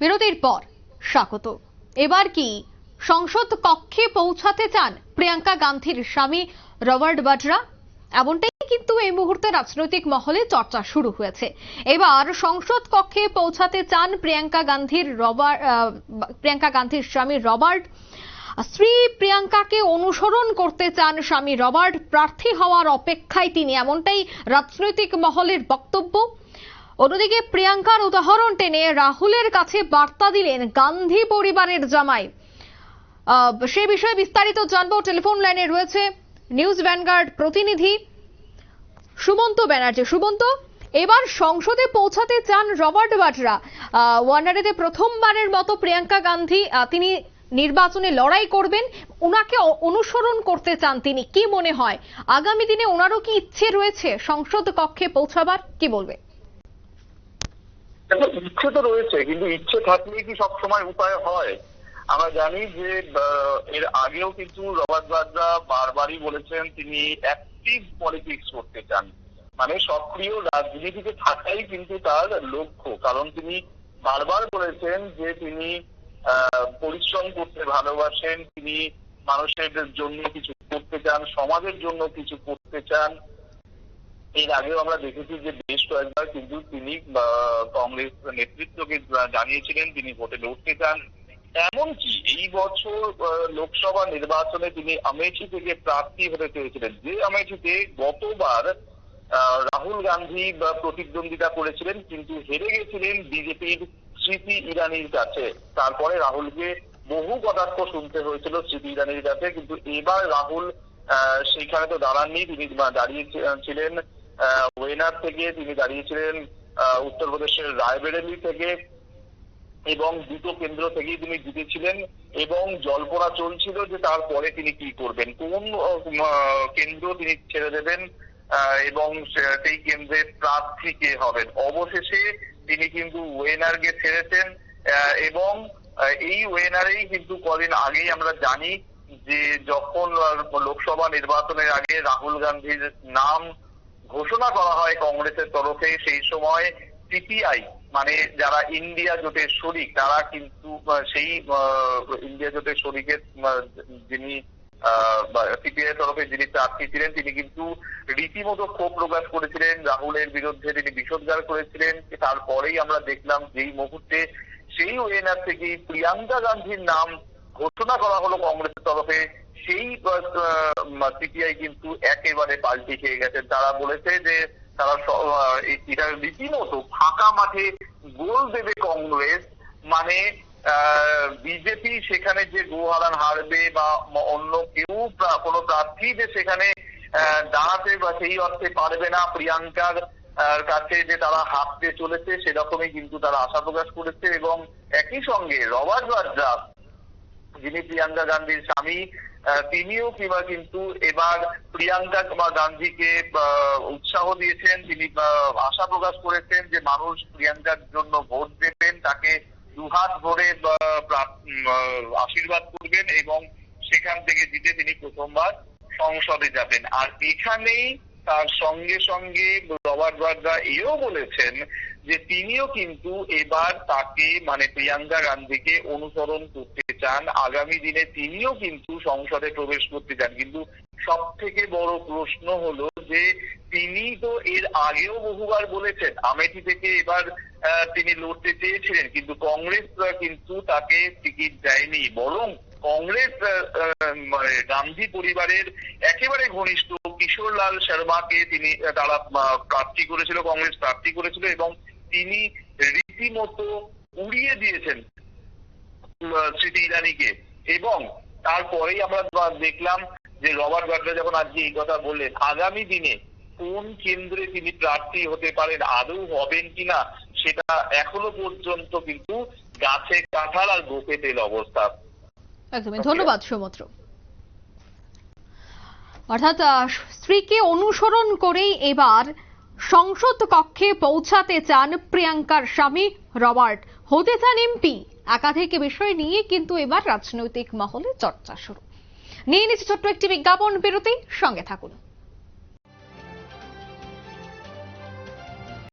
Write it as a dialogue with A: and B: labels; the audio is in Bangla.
A: বিরতির পর, স্বাগত। এবার কি, সংসদ কক্ষে পৌঁছাতে চান প্রিয়াঙ্কা গান্ধীর স্বামী রবার্ট বাড্রা? এমনটাই কিন্তু এই মুহূর্তে রাজনৈতিক মহলে চর্চা শুরু হয়েছে। এবার সংসদ কক্ষে পৌঁছাতে চান প্রিয়াঙ্কা গান্ধীর রবার্ট প্রিয়াঙ্কা গান্ধীর স্বামী রবার্ট। স্ত্রী প্রিয়াঙ্কাকে অনুসরণ করতে চান স্বামী রবার্ট। প্রার্থী হওয়ার অপেক্ষায় তিনি এমনটাই রাজনৈতিক মহলের বক্তব্য। অন্যদিকে প্রিয়াঙ্কার উদাহরণ টেনে রাহুলের কাছে বার্তা দিলেন গান্ধী পরিবারের জামাই। সে বিষয়ে বিস্তারিত জানব। টেলিফোন লাইনে রয়েছে নিউজ ভ্যানগার্ড প্রতিনিধি সুমন্ত ব্যানার্জি। সুমন্ত এবার সংসদে পৌঁছাতে চান রবার্ট বাডরা আহ, ওয়ানারেতে প্রথমবারের মতো প্রিয়াঙ্কা গান্ধী তিনি নির্বাচনে লড়াই করবেন। ওনাকে অনুসরণ করতে চান তিনি। কি মনে হয়? আগামী দিনে ওনারও কি ইচ্ছে রয়েছে সংসদ কক্ষে পৌঁছাবার? কি বলবে?
B: দেখো, ইচ্ছে তো রয়েছে, কিন্তু ইচ্ছে থাকলে কি সবসময় উপায় হয়? আমরা জানি যে এর আগেও কিন্তু রবার্ট বাড্রা বারবারই বলেছেন, তিনি অ্যাক্টিভ পলিটিক্স করতে চান। মানে সক্রিয় রাজনীতিতে থাকাই কিন্তু তার লক্ষ্য। কারণ তিনি বারবার বলেছেন যে তিনি পরিশ্রম করতে ভালোবাসেন, তিনি মানুষের জন্য কিছু করতে চান, সমাজের জন্য কিছু করতে চান। এর আগেও আমরা দেখেছি যে বেশ কয়েকবার কিন্তু তিনি কংগ্রেস নেতৃত্বকে জানিয়েছিলেন তিনি ভোটে লড়তে চান। এমনকি এই বছর লোকসভা নির্বাচনে তিনি আমেঠি থেকে প্রার্থী হতে চেয়েছিলেন। যে আমেঠিতে গতবার রাহুল গান্ধী প্রতিদ্বন্দ্বিতা করেছিলেন, কিন্তু হেরে গেছিলেন বিজেপির স্মৃতি ইরানির কাছে। তারপরে রাহুলকে বহু কটাক্ষ শুনতে হয়েছিল স্মৃতি ইরানির কাছে, কিন্তু এবার রাহুল সেখানে তো দাঁড়াননি। তিনি দাঁড়িয়ে ছিলেন ওয়েনার থেকে তিনি দাঁড়িয়েছিলেন উত্তরপ্রদেশের রায়বেরেলি থেকে এবং দুটো কেন্দ্র থেকেই তিনি জিতেছিলেন এবং জল্পনা চলছিল যে তারপরে তিনি কি করবেন, কোন কেন্দ্র তিনি ছেড়ে দেবেন এবং সেই কেন্দ্রের প্রার্থী কে হবেন। অবশেষে তিনি কিন্তু ওয়েনারকে ছেড়েছেন এবং এই ওয়েনারেই কিন্তু কদিন আগেই আমরা জানি যে যখন লোকসভা নির্বাচনের আগে রাহুল গান্ধীর নাম ঘোষণা করা হয় কংগ্রেসের তরফে সেই সময় সিপিআই মানে যারা ইন্ডিয়া জোটের শরিক, তারা কিন্তু সেই ইন্ডিয়া জোটের শরিকের যিনি সিপিআই তরফে যিনি প্রার্থী ছিলেন, তিনি কিন্তু রীতিমতো ক্ষোভ প্রকাশ করেছিলেন, রাহুলের বিরুদ্ধে তিনি বিষোদ্গার করেছিলেন, তারপরেই আমরা দেখলাম যেই মুহূর্তে সেই ওয়েনার থেকেই প্রিয়াঙ্কা গান্ধীর নাম ঘোষণা করা হলো কংগ্রেসের তরফে। সেই সিপিআই কিন্তু একেবারে পাল্টি খেয়ে গেছে তারা বলেছে যে, তারা এটা রীতিমতো ফাঁকা মাঠে গোল দেবে কংগ্রেস। মানে বিজেপি সেখানে যে গোহারান হারবে বা অন্য কেউ কোনো প্রার্থী যে সেখানে দাঁড়াতে বা সেই অর্থে পারবে না প্রিয়াঙ্কার কাছে যে তারা হাঁটতে চলেছে, সেরকমই কিন্তু তারা আশা প্রকাশ করেছে। এবং একই সঙ্গে রবার্ট বাড্রা যিনি প্রিয়াঙ্কা গান্ধীর স্বামী তিনিও কিংবা কিন্তু এবার প্রিয়াঙ্কা গান্ধীকে উৎসাহ দিয়েছেন। তিনি আশা প্রকাশ করেছেন যে মানুষ প্রিয়াঙ্কার জন্য ভোট দেবেন, তাকে দুহাত ভরে আশীর্বাদ করবেন এবং সেখান থেকে জিতে তিনি প্রথমবার সংসদে যাবেন। আর এখানেই তার সঙ্গে সঙ্গে রবার্ট বাড্রা এও বলেছেন যে তিনিও কিন্তু এবার তাকে মানে প্রিয়াঙ্কা গান্ধীকে অনুসরণ করতে চান, আগামী দিনে তিনিও কিন্তু সংসদে প্রবেশ করতে চান। কিন্তু সব থেকে বড় প্রশ্ন হলো যে, তিনি তো এর আগেও বহুবার বলেছেন, আমেঠি থেকে এবার তিনি লড়তে চেয়েছিলেন, কিন্তু কংগ্রেস কিন্তু তাকে টিকিট দেয়নি। বরং কংগ্রেস মানে গান্ধী পরিবারের একেবারে ঘনিষ্ঠ কিশোর লাল শর্মাকে তিনি, তারা প্রার্থী করেছিল, কংগ্রেস প্রার্থী করেছিল এবং তিনি রীতিমতো উড়িয়ে দিয়েছেন। স্মৃতি ইরানিকে। এবং তারপরেই আমরা দেখলাম যে রবার্ট বাড্রা যখন আজকে এই কথা বললেন, আগামী দিনে কোন কেন্দ্রে তিনি প্রার্থী হতে পারেন, আদৌ হবেন কিনা, সেটা এখনও পর্যন্ত কিন্তু গাছে কাঁঠাল আর গোপে তেল অবস্থা।
A: একদমই। ধন্যবাদ, সৌমত্র। অর্থাৎ স্ত্রীকে অনুসরণ করেই এবার সংসদ কক্ষে পৌঁছাতে চান প্রিয়াঙ্কার স্বামী রবার্ট। হতে চান এমপি। একাধিক বিষয় নিয়ে কিন্তু এবার রাজনৈতিক মহলে চর্চা শুরু। নিয়ে নিচ্ছে ছোট্ট একটি বিজ্ঞাপন বিরতি, সঙ্গে থাকুন।